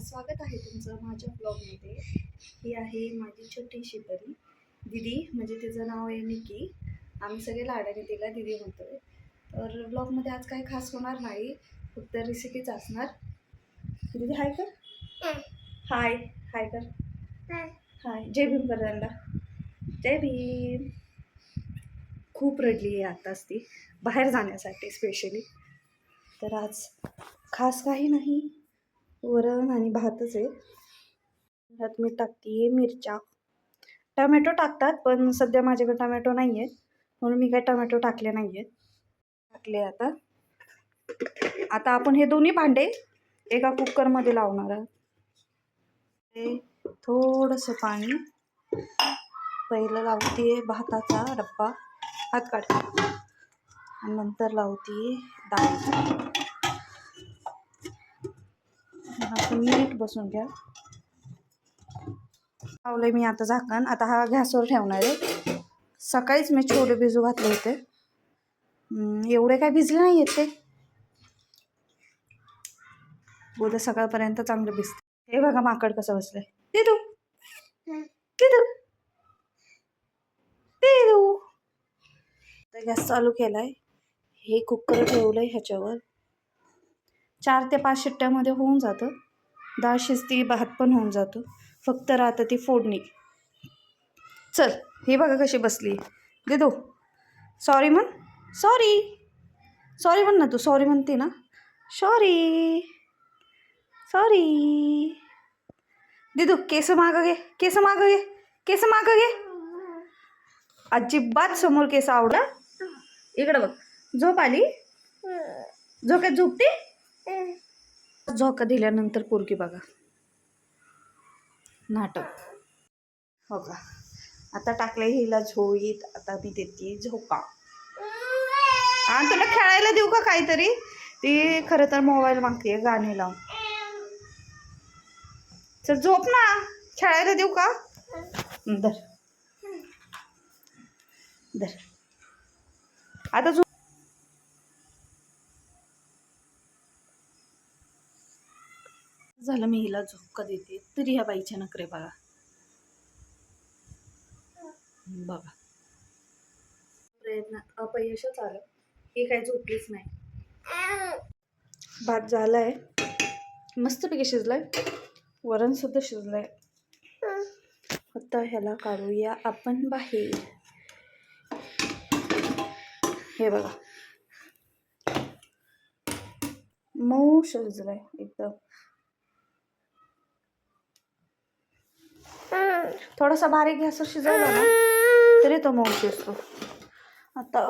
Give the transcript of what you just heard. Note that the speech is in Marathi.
स्वागत आहे तुमचं माझ्या ब्लॉगमध्ये ही आहे माझी छोटीशी परी दिदी म्हणजे तिचं नाव आहे निकी. आम्ही सगळे लाडाने तिला दिदी म्हणतोय. तर ब्लॉगमध्ये आज काही खास होणार नाही फक्त रेसिपीच असणार. दिदी हाय कर. हाय हाय कर. हाय जय भीम कर जय भीम. खूप रडली आहे आताच ती बाहेर जाण्यासाठी स्पेशली तर आज खास काही नाही. वरण आणि भातच आहे. त्यात मी टाकते मिरच्या. टमॅटो टाकतात पण सध्या माझ्याकडे टमॅटो नाही आहेत म्हणून मी काय टमॅटो टाकले नाही आहेत टाकले आता. आता आपण हे दोन्ही भांडे एका कुकरमध्ये लावणार आहोत. ते थोडंसं पाणी. पहिलं लावते भाताचा डब्बा. हात काढ आणि नंतर लावते डाळीचा असं नीट बसून घ्या. लावलंय मी आता झाकण. आता हा गॅसवर ठेवणार आहे. सकाळीच मी छोले भिजू घातले होते. एवढे काय भिजले नाही आहेत ते. उद्या सकाळपर्यंत चांगलं भिजते. हे बघा माकड कसं बसलंय. ते तू. ते तू. ते तू. तर गॅस चालू केलाय. हे कुकर ठेवलंय ह्याच्यावर. चार ते पाच शिट्ट्यामध्ये होऊन जातं. डाळ शिजती भात पण होऊन जातो. फक्त राहतं ती फोडणी. चल हे बघा कशी बसली. दे दो. सॉरी म्हण. सॉरी सॉरी म्हण ना तू. सॉरी म्हणते ना. सॉरी सॉरी दिदू केस मागं घे. केस मागं घे. केस मागं घे. अजिबात समोर केस आवडा इकडं बघ. झोप आली? झोक्यात झोपते? झोका दिल्यानंतर पोरगी बघा. नाटक. हो का? आता टाकले हिला झोळीत आता मी देते झोका. आणि तुला खेळायला देऊ का काहीतरी? ती खरं तर मोबाईल मागते गाणे लावून चल झोप ना. खेळायला देऊ का? दर दर आता झोप झालं मी हिला झोक्का देते. तरी ह्या बाईच्या नखरे बघा. बघा. प्रयत्नात अपयशच आलं. ही काही झोपलीच नाही. भात झालाय. मस्तपैकी शिजलाय. वरण सुद्धा शिजलंय. आता ह्याला काढूया आपण बाहेर. हे बघा. मऊ शिजलंय एकदम. थोडासा बारीक गॅसवर शिजवला ना तरी तो मऊ शिजतो आता